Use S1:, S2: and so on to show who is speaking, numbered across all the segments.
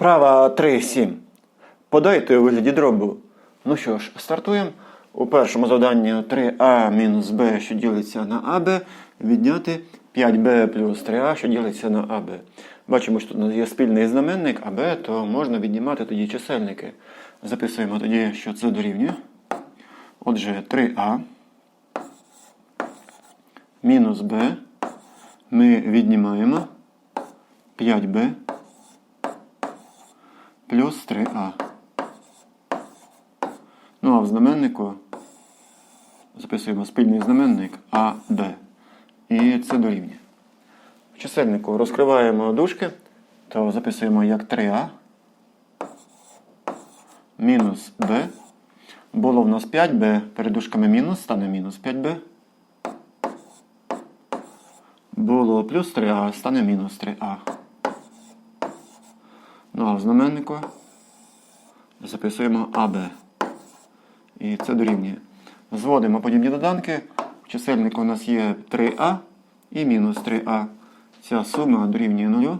S1: Вправа 3.7. Подайте у вигляді дробу. Ну що ж, стартуємо. У першому завданні 3а мінус b, що ділиться на АБ, відняти 5b плюс 3а, що ділиться на АБ. Бачимо, що тут є спільний знаменник АБ, то можна віднімати тоді чисельники. Записуємо тоді, що це дорівнює. Отже, 3а мінус b ми віднімаємо 5b плюс 3а. Ну а в знаменнику записуємо спільний знаменник АБ. І це дорівнює. В чисельнику розкриваємо дужки, то записуємо як 3а мінус b. Було в нас 5b, перед дужками мінус, стане мінус 5b. Було плюс 3а, стане мінус 3а. Ну а в знаменнику записуємо АБ. І це дорівнює. Зводимо подібні доданки. В чисельнику у нас є 3а і мінус 3а. Ця сума дорівнює 0.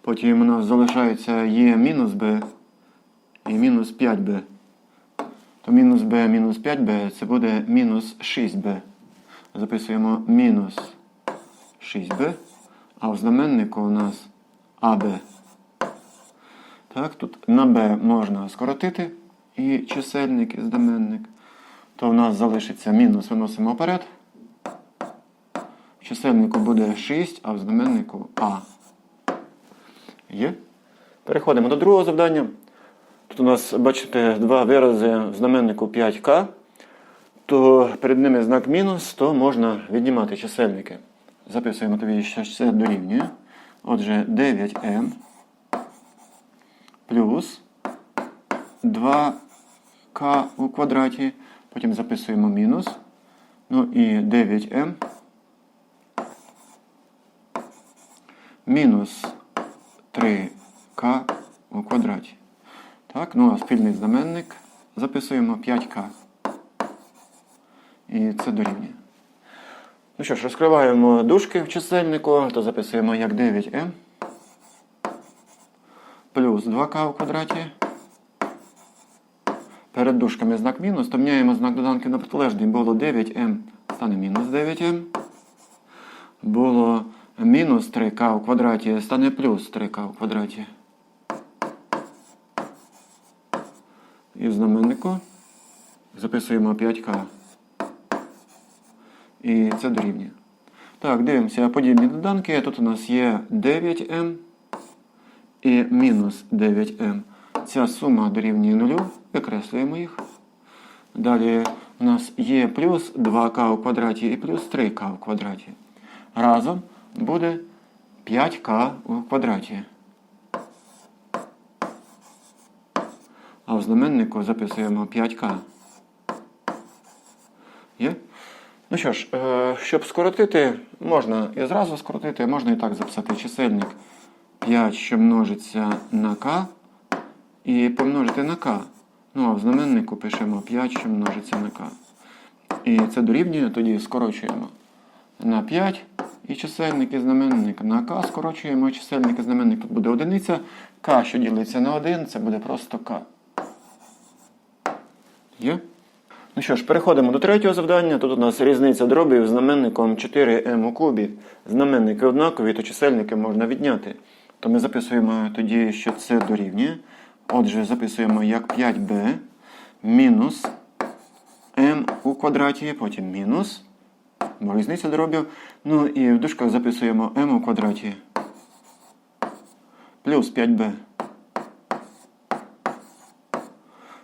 S1: Потім у нас залишається є мінус b і мінус 5b. То мінус b мінус 5b це буде мінус 6b. Записуємо мінус 6b, а в знаменнику у нас АБ. Так, тут на b можна скоротити і чисельник, і знаменник. То в нас залишиться мінус, виносимо вперед. В чисельнику буде 6, а в знаменнику А. Є? Переходимо до другого завдання. Тут у нас, бачите, два вирази в знаменнику 5К, то перед ними знак мінус, то можна віднімати чисельники. Записуємо тобі, що це дорівнює. Отже, 9m плюс 2k у квадраті. Потім записуємо мінус. Ну і 9m мінус 3k у квадраті. Так, ну а спільний знаменник записуємо 5k. І це дорівнює. Ну що ж, розкриваємо дужки в чисельнику, то записуємо як 9m плюс 2k у квадраті. Перед дужками знак мінус, то міняємо знак доданки на протилежний. Було 9m, стане мінус 9m. Було мінус 3k у квадраті, стане плюс 3k у квадраті. І в знаменнику записуємо 5k. І це дорівнює. Так, дивимося подібні доданки. Тут у нас є 9m і мінус 9m. Ця сума дорівнює 0. Викреслюємо їх. Далі у нас є плюс 2k у квадраті і плюс 3k у квадраті. Разом буде 5k у квадраті. А в знаменнику записуємо 5k. Є? Ну що ж, е, щоб скоротити, можна і зразу скоротити, можна і так записати чисельник 5, що множиться на k, і помножити на k. Ну а в знаменнику пишемо 5, що множиться на k. І це дорівнює, тоді скорочуємо на 5 і чисельник і знаменник на k. Скорочуємо чисельник і знаменник тут буде одиниця. k, що ділиться на 1, це буде просто k. Є? Ну що ж, переходимо до третього завдання. Тут у нас різниця дробів знаменником 4m у кубі. Знаменники однакові, то чисельники можна відняти. То ми записуємо тоді, що це дорівнює. Отже, записуємо як 5b мінус m у квадраті, потім мінус. Бо різниця дробів. Ну і в дужках записуємо m у квадраті. Плюс 5b.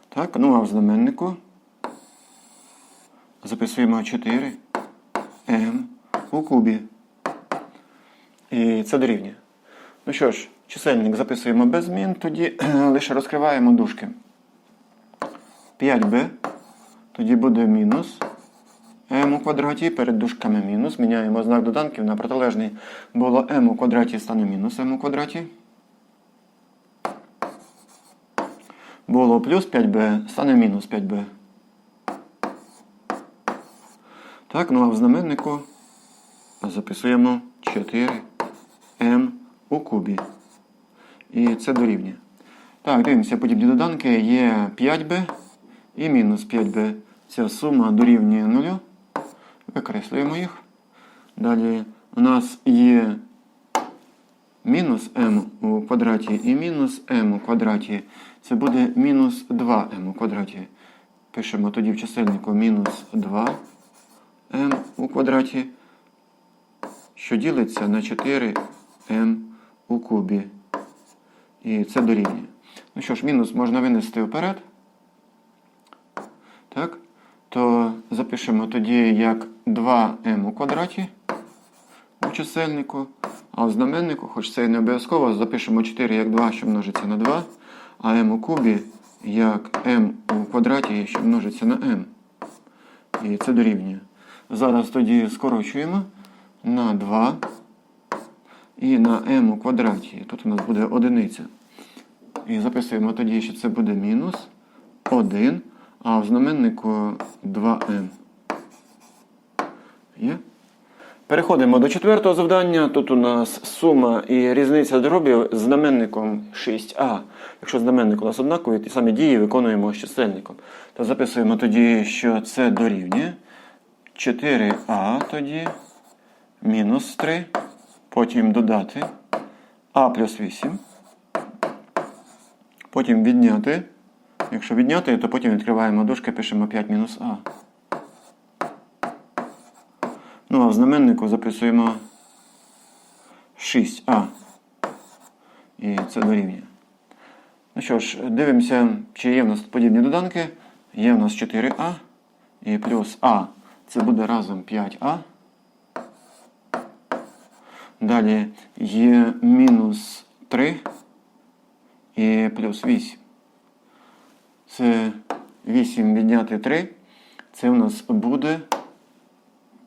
S1: Так, ну а в знаменнику записуємо 4 m у кубі. І це дорівнює. Ну що ж, чисельник записуємо без змін, тоді лише розкриваємо дужки. 5b, тоді буде мінус m у квадраті, перед дужками мінус. Міняємо знак доданків на протилежний. Було m у квадраті, стане мінус m у квадраті. Було плюс 5b, стане мінус 5b. Так, ну а в знаменнику записуємо 4m у кубі. І це дорівнює. Так, дивимося подібні доданки. Є 5b і мінус 5b. Ця сума дорівнює 0. Викреслюємо їх. Далі у нас є мінус m у квадраті і мінус m у квадраті. Це буде мінус 2m у квадраті. Пишемо тоді в чисельнику мінус 2m у квадраті, що ділиться на 4m у кубі. І це дорівнює. Ну що ж, мінус можна винести вперед. Так? То запишемо тоді як 2m у квадраті у чисельнику, а в знаменнику, хоч це і не обов'язково, запишемо 4 як 2, що множиться на 2, а m у кубі як m у квадраті, що множиться на m. І це дорівнює. Зараз тоді скорочуємо на 2 і на m у квадраті. Тут у нас буде одиниця. І записуємо тоді, що це буде мінус 1, а в знаменнику 2m. Є? Переходимо до четвертого завдання. Тут у нас сума і різниця дробів з знаменником 6а. Якщо знаменник у нас однаковий, ті самі дії виконуємо з чисельником. То записуємо тоді, що це дорівнює 4а тоді мінус 3. Потім додати а плюс 8. Потім відняти. Якщо відняти, то потім відкриваємо дужки, пишемо 5 мінус а. Ну, а в знаменнику записуємо 6а. І це дорівнює. Ну що ж, дивимося, чи є в нас подібні доданки. Є в нас 4а і плюс а. Це буде разом 5а. Далі є мінус 3 і плюс 8. Це 8 відняти 3. Це у нас буде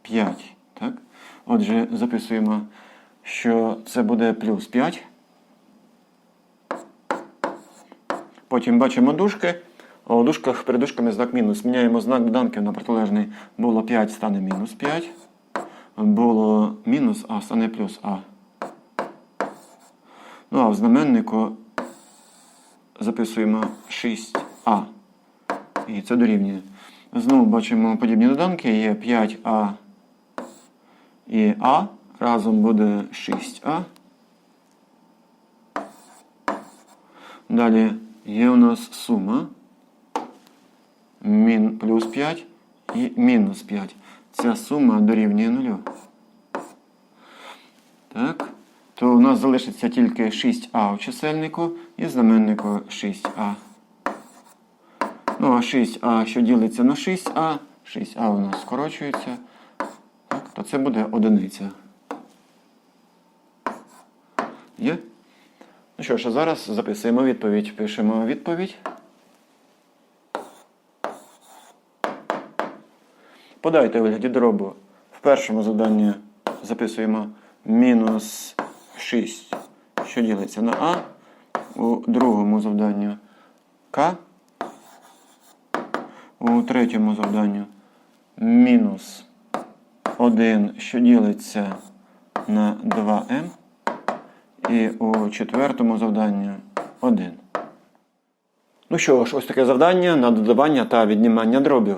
S1: 5. Так? Отже, записуємо, що це буде плюс 5. Потім бачимо дужки. У дужках перед дужками знак мінус. Міняємо знак доданків на протилежний. Було 5, стане мінус 5. Було мінус А, стане плюс А. Ну а в знаменнику записуємо 6А. І це дорівнює. Знову бачимо подібні доданки. Є 5А і А. Разом буде 6А. Далі є у нас сума плюс 5 і мінус 5. Ця сума дорівнює 0. Так. То у нас залишиться тільки 6А в чисельнику і знаменнику 6А. Ну, а 6А, що ділиться на 6А, 6А у нас скорочується. Так, то це буде одиниця. Є? Ну що ж, а зараз записуємо відповідь. Пишемо відповідь. Подайте вигляді дробу. В першому завданні записуємо мінус 6, що ділиться на А. У другому завданні К. У третьому завданні мінус 1, що ділиться на 2М. І у четвертому завданні 1. Ну що ж, ось таке завдання на додавання та віднімання дробів.